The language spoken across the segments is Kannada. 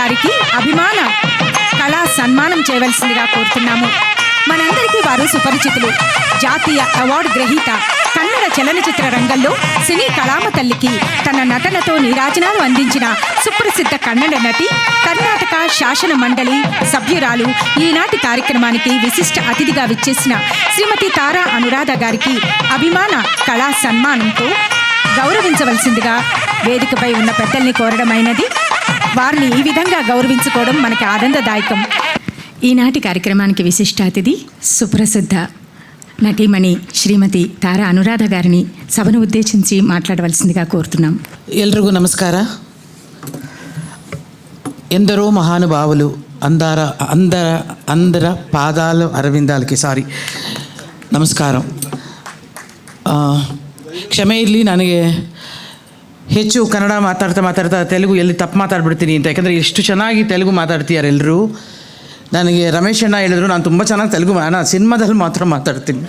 గారికి అభిమాన కళా సన్మానం చేయవలసిందిగా కోరుతున్నాము. మనందరికీ వారు సుపరిచితులు. జాతీయ అవార్డు గ్రహీత కన్నడ చలనచిత్ర రంగంలో సినీ కళామ తల్లికి తన నటనతో నీరాజనాలు అందించిన సుప్రసిద్ధ కన్నడ నటి కర్ణాటక శాసన మండలి సభ్యురాలు ఈనాటి కార్యక్రమానికి విశిష్ట అతిథిగా విచ్చేసిన శ్రీమతి తారా అనురాధ గారికి అభిమాన కళా సన్మానంతో గౌరవించవలసిందిగా వేదికపై ఉన్న పెద్దల్ని కోరడమైనది వారిని ఈ విధంగా గౌరవించుకోవడం మనకి ఆనందదాయకం. ఈనాటి కార్యక్రమానికి విశిష్ట అతిథి సుప్రసిద్ధ నటీమణి శ్రీమతి తారా అనురాధ గారిని సభను ఉద్దేశించి మాట్లాడవలసిందిగా కోరుతున్నాం. ఎల్రిಗೂ నమస్కార. ఎందరో మహానుభావులు అందర అందర అందర పాదాలు అరవిందాలకి సారీ నమస్కారం. క్షమ ಇರಲಿ ನನಗೆ ಹೆಚ್ಚು ಕನ್ನಡ ಮಾತಾಡ್ತಾ ಮಾತಾಡ್ತಾ ತೆಲುಗು ಎಲ್ಲಿ ತಪ್ಪು ಮಾತಾಡ್ಬಿಡ್ತೀನಿ ಅಂತ. ಯಾಕಂದರೆ ಎಷ್ಟು ಚೆನ್ನಾಗಿ ತೆಲುಗು ಮಾತಾಡ್ತೀಯಾರ ಎಲ್ಲರೂ ನನಗೆ ರಮೇಶ್ ಅಣ್ಣ ಹೇಳಿದ್ರು, ನಾನು ತುಂಬ ಚೆನ್ನಾಗಿ ತೆಲುಗು ಮಾ- ಸಿನಿಮಾದಲ್ಲಿ ಮಾತ್ರ ಮಾತಾಡ್ತೀನಿ.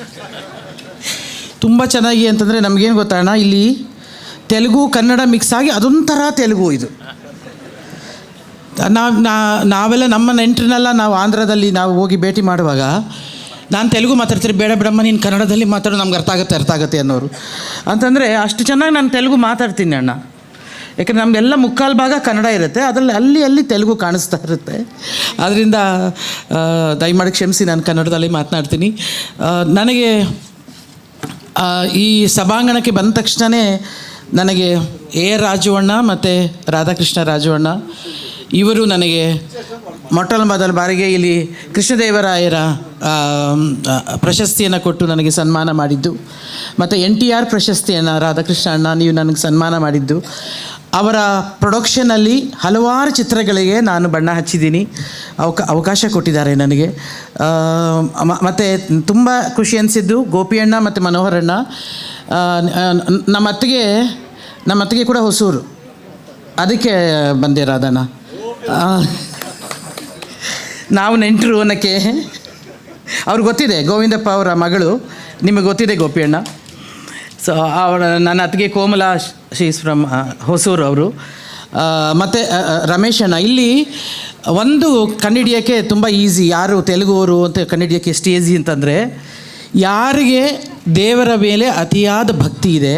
ತುಂಬ ಚೆನ್ನಾಗಿ ಅಂತಂದರೆ ನಮಗೇನು ಗೊತ್ತಣ್ಣ ಇಲ್ಲಿ ತೆಲುಗು, ಕನ್ನಡ ಮಿಕ್ಸ್ ಆಗಿ ಅದೊಂಥರ ತೆಲುಗು ಇದು. ನಾವು ನಾವೆಲ್ಲ ನಮ್ಮ ನೆಂಟ್ರನ್ನೆಲ್ಲ ನಾವು ಆಂಧ್ರದಲ್ಲಿ ನಾವು ಹೋಗಿ ಭೇಟಿ ಮಾಡುವಾಗ ನಾನು ತೆಲುಗು ಮಾತಾಡ್ತೀನಿ ಬೇಡ ಬೇಡಮ್ಮ, ನೀನು ಕನ್ನಡದಲ್ಲಿ ಮಾತಾಡು ನಮ್ಗೆ ಅರ್ಥ ಆಗುತ್ತೆ ಅರ್ಥ ಆಗುತ್ತೆ ಅನ್ನೋರು. ಅಂತಂದರೆ ಅಷ್ಟು ಚೆನ್ನಾಗಿ ನಾನು ತೆಲುಗು ಮಾತಾಡ್ತೀನಿ ಅಣ್ಣ. ಯಾಕಂದರೆ ನಮ್ಮದೆಲ್ಲ ಮುಕ್ಕಾಲು ಭಾಗ ಕನ್ನಡ ಇರುತ್ತೆ, ಅದರಲ್ಲಿ ಅಲ್ಲಿ ಅಲ್ಲಿ ತೆಲುಗು ಕಾಣಿಸ್ತಾ ಇರುತ್ತೆ. ಆದ್ದರಿಂದ ದಯಮಾಡಿ ಕ್ಷಮಿಸಿ, ನಾನು ಕನ್ನಡದಲ್ಲಿ ಮಾತನಾಡ್ತೀನಿ. ನನಗೆ ಈ ಸಭಾಂಗಣಕ್ಕೆ ಬಂದ ತಕ್ಷಣವೇ ನನಗೆ ಎ ಆರ್ ರಾಜು ಮತ್ತು ರಾಧಾಕೃಷ್ಣ ರಾಜುವಣ್ಣ, ಇವರು ನನಗೆ ಮೊಟ್ಟ ಮೊದಲ ಬಾರಿಗೆ ಇಲ್ಲಿ ಕೃಷ್ಣದೇವರಾಯರ ಪ್ರಶಸ್ತಿಯನ್ನು ಕೊಟ್ಟು ನನಗೆ ಸನ್ಮಾನ ಮಾಡಿದ್ದು. ಮತ್ತು ಎನ್ ಟಿ ಆರ್ ಪ್ರಶಸ್ತಿಯನ್ನು ರಾಧಾಕೃಷ್ಣ ಅಣ್ಣ ನೀವು ನನಗೆ ಸನ್ಮಾನ ಮಾಡಿದ್ದು. ಅವರ ಪ್ರೊಡಕ್ಷನಲ್ಲಿ ಹಲವಾರು ಚಿತ್ರಗಳಿಗೆ ನಾನು ಬಣ್ಣ ಹಚ್ಚಿದ್ದೀನಿ. ಅವಕ, ಅವಕಾಶ ಕೊಟ್ಟಿದ್ದಾರೆ ನನಗೆ. ಮತ್ತು ತುಂಬ ಖುಷಿ ಅನಿಸಿದ್ದು ಗೋಪಿಯಣ್ಣ ಮತ್ತು ಮನೋಹರಣ್ಣ. ನಮ್ಮ ಅತ್ತಿಗೆ ನಮ್ಮ ಅತ್ತಿಗೆ ಕೂಡ ಹೊಸೂರು. ಅದಕ್ಕೆ ಬಂದೆ ರಾಧಣ್ಣ ನಾವು ನೆಂಟರು ಅನ್ನೋಕ್ಕೆ. ಅವ್ರಿಗೆ ಗೊತ್ತಿದೆ, ಗೋವಿಂದಪ್ಪ ಅವರ ಮಗಳು. ನಿಮಗೆ ಗೊತ್ತಿದೆ ಗೋಪಿಯಣ್ಣ? ಸೊ ಅವಳ ನನ್ನ ಅತ್ತಿಗೆ ಕೋಮಲ ಶೀಸ್ ಫ್ರಮ್ ಹೊಸೂರು ಅವರು. ಮತ್ತು ರಮೇಶಣ್ಣ ಇಲ್ಲಿ ಒಂದು ಕಂಡುಹಿಡಿಯೋಕ್ಕೆ ತುಂಬ ಈಸಿ ಯಾರು ತೆಲುಗುವರು ಅಂತ ಕಂಡುಹಿಡಿಯೋಕ್ಕೆ ಎಷ್ಟು ಈಸಿ ಅಂತಂದರೆ, ಯಾರಿಗೆ ದೇವರ ಮೇಲೆ ಅತಿಯಾದ ಭಕ್ತಿ ಇದೆ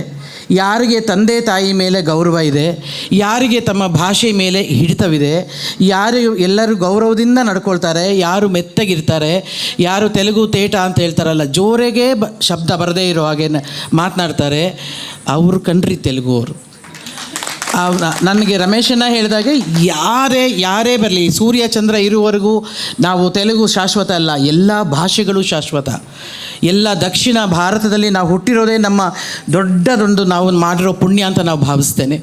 ಯಾರಿಗೆ ತಂದೆ ತಾಯಿ ಮೇಲೆ ಗೌರವ ಇದೆ, ಯಾರಿಗೆ ತಮ್ಮ ಭಾಷೆ ಮೇಲೆ ಹಿಡಿತವಿದೆ, ಯಾರು ಎಲ್ಲರೂ ಗೌರವದಿಂದ ನಡ್ಕೊಳ್ತಾರೆ, ಯಾರು ಮೆತ್ತಗಿರ್ತಾರೆ, ಯಾರು ತೆಲುಗು ತೇಟ ಅಂತ ಹೇಳ್ತಾರಲ್ಲ, ಜೋರೆಗೆ ಶಬ್ದ ಬರದೇ ಇರೋ ಹಾಗೆ ಮಾತನಾಡ್ತಾರೆ. ಅವರು ಕಣ್ರಿ ತೆಲುಗು ಅವರು ನನಗೆ ರಮೇಶನ್ನ ಹೇಳಿದಾಗ ಯಾರೇ ಯಾರೇ ಬರಲಿ, ಸೂರ್ಯ, ಚಂದ್ರ ಇರುವವರೆಗೂ ನಾವು ತೆಲುಗು ಶಾಶ್ವತ ಅಲ್ಲ, ಎಲ್ಲ ಭಾಷೆಗಳು ಶಾಶ್ವತ. ಎಲ್ಲ ದಕ್ಷಿಣ ಭಾರತದಲ್ಲಿ ನಾವು ಹುಟ್ಟಿರೋದೇ ನಮ್ಮ ದೊಡ್ಡದೊಂದು ನಾವು ಮಾಡಿರೋ ಪುಣ್ಯ ಅಂತ ನಾವು ಭಾವಿಸ್ತೇನೆ.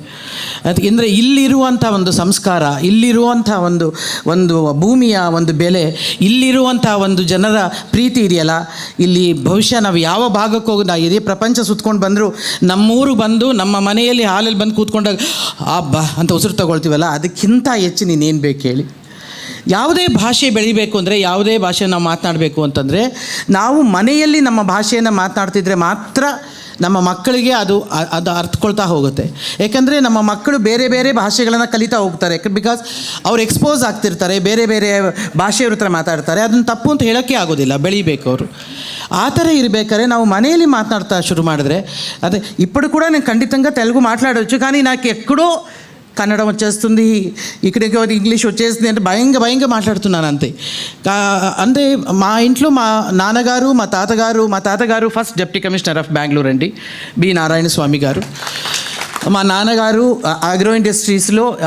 ಅಂದರೆ ಇಲ್ಲಿರುವಂಥ ಒಂದು ಸಂಸ್ಕಾರ, ಇಲ್ಲಿರುವಂಥ ಒಂದು ಒಂದು ಭೂಮಿಯ ಒಂದು ಬೆಲೆ, ಇಲ್ಲಿರುವಂಥ ಒಂದು ಜನರ ಪ್ರೀತಿ ಇದೆಯಲ್ಲ, ಇಲ್ಲಿ ಭವಿಷ್ಯ ನಾವು ಯಾವ ಭಾಗಕ್ಕೆ ಹೋಗಿ, ನಾವು ಇದೇ ಪ್ರಪಂಚ ಸುತ್ಕೊಂಡು ಬಂದರೂ ನಮ್ಮೂರು ಬಂದು ನಮ್ಮ ಮನೆಯಲ್ಲಿ ಹಾಲಲ್ಲಿ ಬಂದು ಕೂತ್ಕೊಂಡಾಗ ಅಬ್ಬಾ ಅಂತ ಉಸಿರು ತಗೊಳ್ತೀವಲ್ಲ ಅದಕ್ಕಿಂತ ಹೆಚ್ಚು ನೀನೇನು ಬೇಕು ಹೇಳಿ? ಯಾವುದೇ ಭಾಷೆ ಬೆಳಿಬೇಕು ಅಂದರೆ ಯಾವುದೇ ಭಾಷೆ ನಾವು ಮಾತನಾಡಬೇಕು ಅಂತಂದರೆ ನಾವು ಮನೆಯಲ್ಲಿ ನಮ್ಮ ಭಾಷೆಯನ್ನು ಮಾತನಾಡ್ತಿದ್ರೆ ಮಾತ್ರ ನಮ್ಮ ಮಕ್ಕಳಿಗೆ ಅದು ಅದು ಅರ್ಥಕೊಳ್ತಾ ಹೋಗುತ್ತೆ. ಏಕೆಂದರೆ ನಮ್ಮ ಮಕ್ಕಳು ಬೇರೆ ಬೇರೆ ಭಾಷೆಗಳನ್ನು ಕಲಿತಾ ಹೋಗ್ತಾರೆ. ಬಿಕಾಸ್ ಅವ್ರು ಎಕ್ಸ್ಪೋಸ್ ಆಗ್ತಿರ್ತಾರೆ, ಬೇರೆ ಬೇರೆ ಭಾಷೆಯವ್ರ ಹತ್ರ ಮಾತಾಡ್ತಾರೆ. ಅದನ್ನು ತಪ್ಪು ಅಂತ ಹೇಳೋಕ್ಕೆ ಆಗೋದಿಲ್ಲ, ಬೆಳಿಬೇಕು ಅವರು. ಆ ಥರ ಇರಬೇಕಾದ್ರೆ ನಾವು ಮನೆಯಲ್ಲಿ ಮಾತನಾಡ್ತಾ ಶುರು ಮಾಡಿದ್ರೆ, ಅದೇ ಇಪ್ಪಡು ಕೂಡ ನಾನು ಖಂಡಿತಂಗ ತೆಲುಗು ಮಾತಾಡೋಚ್ಚು ಕಾನಿ ನಾಕೆ ಎಕ್ಕಡೋ కన్నడం వచ్చేస్తుంది ఇక్కడికి ఇంగ్లీష్ వచ్చేస్తుంది అంటే భయంగా భయంగా మాట్లాడుతున్నాను అంతే. అంటే మా ఇంట్లో మా నాన్నగారు మా తాతగారు మా తాతగారు first deputy commissioner of Bengaluru అండి బి. నారాయణ స్వామి గారు. మా నాన్నగారు అగ్రో ఇండస్ట్రీస్లో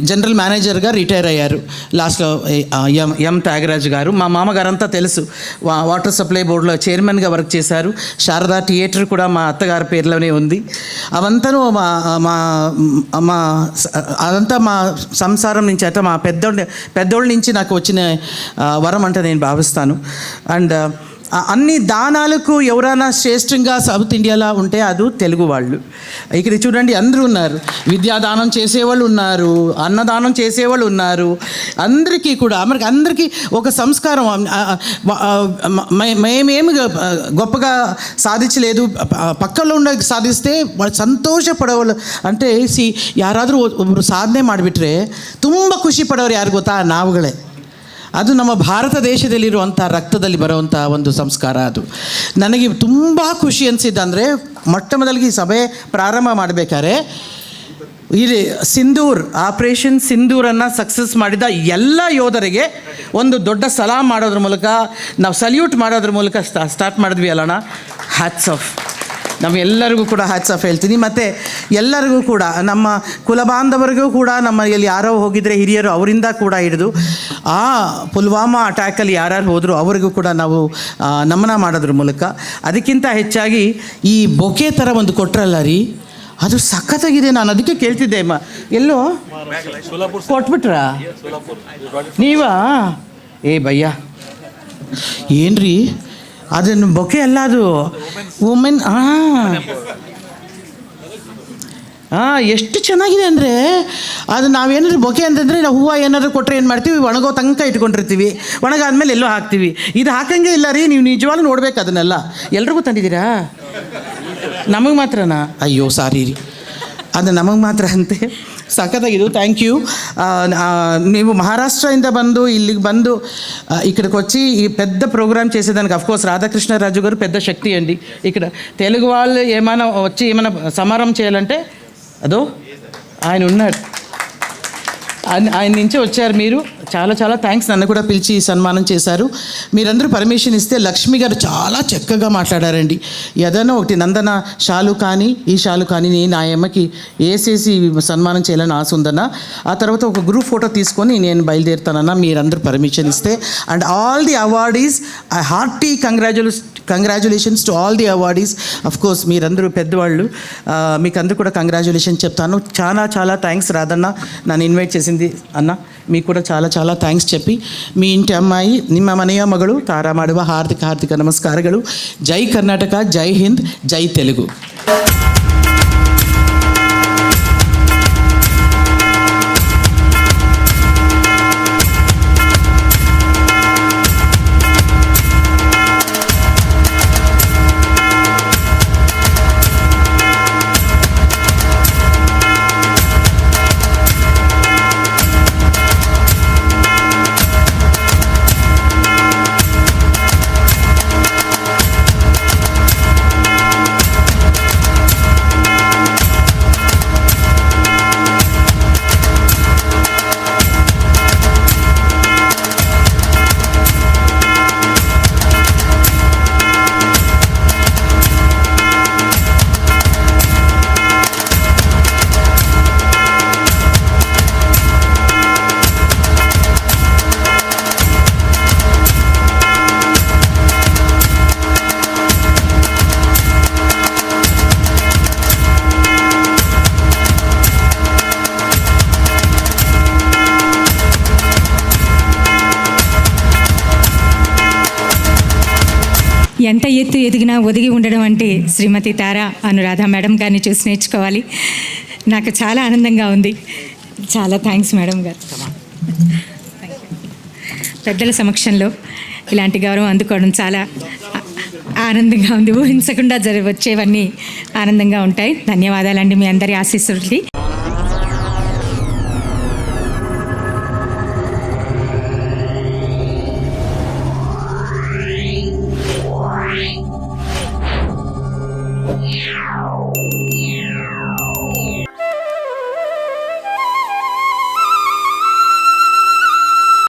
జనరల్ మేనేజర్గా రిటైర్ అయ్యారు. లాస్ట్లో ఎం ఎం త్యాగరాజ్ గారు. మా మామగారంతా తెలుసు. వా- వాటర్ సప్లై బోర్డులో చైర్మన్గా వర్క్ చేశారు. శారదా థియేటర్ కూడా మా అత్తగారి పేర్లోనే ఉంది. అవంతను మా మా మా అదంతా మా సంసారం నుంచి అంటే మా పెద్దోళ్ళ పెద్దోళ్ళ నుంచి నాకు వచ్చిన వరం అంటే నేను భావిస్తాను. అండ్ అన్ని దానాలకు ఎవరైనా శ్రేష్టంగా సౌత్ ఇండియాలో ఉంటే అది తెలుగు వాళ్ళు ఇక్కడ చూడండి అందరూ ఉన్నారు విద్యాదానం చేసేవాళ్ళు ఉన్నారు అన్నదానం చేసేవాళ్ళు ఉన్నారు అందరికీ కూడా మనకి అందరికీ ఒక సంస్కారం ఆ, ఆ, ఆ, మే- మేమేమి గొప్పగా సాధించలేదు పక్కలో ఉండ ಸಾಧಿಸ್ತೆ ಭಾಳ ಸಂತೋಷ ಪಡೋಳು అంటే ಸಿ ಯಾರಾದರೂ ಒಬ್ಬರು ಸಾಧನೆ ಮಾಡಿಬಿಟ್ರೆ ತುಂಬ ಖುಷಿ ಪಡೋರು ಯಾರು ಗೊತ್ತಾ ನಾವುಗಳೇ ಅದು ನಮ್ಮ ಭಾರತ ದೇಶದಲ್ಲಿರುವಂಥ ರಕ್ತದಲ್ಲಿ ಬರುವಂಥ ಒಂದು ಸಂಸ್ಕಾರ ಅದು. ನನಗೆ ತುಂಬ ಖುಷಿ ಅನಿಸಿದ್ದಂದರೆ ಮೊಟ್ಟ ಮೊದಲಿಗೆ ಈ ಸಭೆ ಪ್ರಾರಂಭ ಮಾಡಬೇಕಾದ್ರೆ ಇಲ್ಲಿ ಸಿಂಧೂರ್ ಆಪರೇಷನ್ ಸಿಂಧೂರನ್ನು ಸಕ್ಸಸ್ ಮಾಡಿದ ಎಲ್ಲ ಯೋಧರಿಗೆ ಒಂದು ದೊಡ್ಡ ಸಲಾಮ್ ಮಾಡೋದ್ರ ಮೂಲಕ, ನಾವು ಸಲ್ಯೂಟ್ ಮಾಡೋದ್ರ ಮೂಲಕ ಸ್ಟಾರ್ಟ್ ಮಾಡಿದ್ವಿ ಅಲ್ಲಣ್ಣ? ಹ್ಯಾಟ್ಸ್ ಆಫ್ ನಮ್ಮೆಲ್ಲರಿಗೂ ಕೂಡ ಹ್ಯಾಟ್ಸ್ ಆಫ್ ಹೇಳ್ತೀನಿ. ಮತ್ತು ಎಲ್ಲರಿಗೂ ಕೂಡ ನಮ್ಮ ಕುಲಬಾಂಧವರಿಗೂ ಕೂಡ ನಮ್ಮ ಇಲ್ಲಿ ಯಾರೋ ಹೋಗಿದ್ರೆ ಹಿರಿಯರು ಅವರಿಂದ ಕೂಡ ಹಿಡಿದು ಆ ಪುಲ್ವಾಮಾ ಅಟ್ಯಾಕಲ್ಲಿ ಯಾರ್ಯಾರು ಹೋದರೂ ಅವರಿಗೂ ಕೂಡ ನಾವು ನಮನ ಮಾಡೋದ್ರ ಮೂಲಕ. ಅದಕ್ಕಿಂತ ಹೆಚ್ಚಾಗಿ ಈ ಬೊಕೆ ಥರ ಒಂದು ಕೊಟ್ರಲ್ಲ ರೀ? ಅದು ಸಖತ್ತಾಗಿದೆ ನಾನು ಅದಕ್ಕೆ ಕೇಳ್ತಿದ್ದೆ. ಅಮ್ಮ ಎಲ್ಲೋ? ಕೊಟ್ಬಿಟ್ರಾ? ನೀವಾ? ಏ ಭಯ್ಯ. ಏನ್ರಿ? ಅದನ್ನು ಬೊಕೆ ಅಲ್ಲ ಅದು ವುಮೆನ್ ಹಾಂ ಹಾಂ ಎಷ್ಟು ಚೆನ್ನಾಗಿದೆ ಅಂದರೆ, ಅದು ನಾವೇನಾದ್ರು ಬೊಕೆ ಅಂತಂದರೆ, ನಾವು ಹೂವು ಏನಾದರೂ ಕೊಟ್ಟರೆ ಏನು ಮಾಡ್ತೀವಿ? ಒಣಗೋ ತನಕ ಇಟ್ಕೊಂಡಿರ್ತೀವಿ. ಒಣಗಾದ್ಮೇಲೆ ಎಲ್ಲೋ ಹಾಕ್ತೀವಿ. ಇದು ಹಾಕಂಗೆ ಇಲ್ಲ ರೀ, ನೀವು ನಿಜವಾಗ್ಲೂ ನೋಡ್ಬೇಕು ಅದನ್ನೆಲ್ಲ. ಎಲ್ರಿಗೂ ತಂದಿದ್ದೀರಾ? ನಮಗೆ ಮಾತ್ರನಾ? ಅಯ್ಯೋ, ಸಾರಿ ರೀ. ಅದು ನಮಗೆ ಮಾತ್ರ ಅಂತೆ. సఖతగిదు థ్యాంక్ యూ ಯು మహారాష్ట్ర ಮಹಾರಾಷ್ಟ್ರದಿಂದ ಬಂದು ಇಲ್ಲಿಗೆ ಬಂದು ఇక్కడికి వచ్చి ఈ పెద్ద ప్రోగ్రామ్ చేసేదానికి రాధాకృష్ణ రాజు గారు పెద్ద శక్తి అండి. ఇక్కడ తెలుగు వాళ్ళు ఏమైనా వచ్చి ఏమైనా సమారం చేయాలంటే అదో ఆయన ఉన్నాడు ఆయన నుంచి వచ్చారు మీరు. చాలా చాలా థ్యాంక్స్ నన్ను కూడా పిలిచి సన్మానం చేశారు. మీరందరూ పర్మిషన్ ఇస్తే లక్ష్మి గారు చాలా చక్కగా మాట్లాడారండి. ఏదైనా ఒకటి నందన షాలు కానీ ఈ షాలు కానీ నేను ఆ అమ్మకి వేసేసి సన్మానం చేయాలని ఆశ ఉందన్న. ఆ తర్వాత ఒక గ్రూప్ ఫోటో తీసుకొని నేను బయలుదేరుతానన్నా మీరందరూ పర్మిషన్ ఇస్తే. And all the awardees I hearty కంగ్రాచులే congratulations to all the awardees of course మీరందరూ పెద్దవాళ్ళు. మీకు అందరూ కూడా కంగ్రాచులేషన్ చెప్తాను. చాలా చాలా థ్యాంక్స్ రాదన్న నన్ను ఇన్వైట్ చేసింది అన్న. మీకు కూడా చాలా చాలా ಥ್ಯಾಂಕ್ಸ್ చెప్పి మీ ఇంటి అమ్మాయి ನಿಮ್ಮ ಮನೆಯ ಮಗಳು ತಾರಾ ಮಾಡುವ ಹಾರ್ದಿಕ ಹಾರ್ದಿಕ ನಮಸ್ಕಾರಗಳು ಜೈ ಕರ್ನಾಟಕ ಜೈ ಹಿಂದ್ ಜೈ ತೆಲುಗು ఎంత ఎత్తు ఎదిగినా ఒదిగి ఉండడం అంటే శ్రీమతి తారా అనురాధ మేడం గారిని చూసి నేర్చుకోవాలి. నాకు చాలా ఆనందంగా ఉంది. చాలా థ్యాంక్స్ మేడం గారు. పెద్దల సమక్షంలో ఇలాంటి గౌరవం అందుకోవడం చాలా ఆనందంగా ఉంది. ఊహించకుండా జరి వచ్చేవన్నీ ఆనందంగా ఉంటాయి. ధన్యవాదాలండి మీ అందరి ఆశీస్సులకి.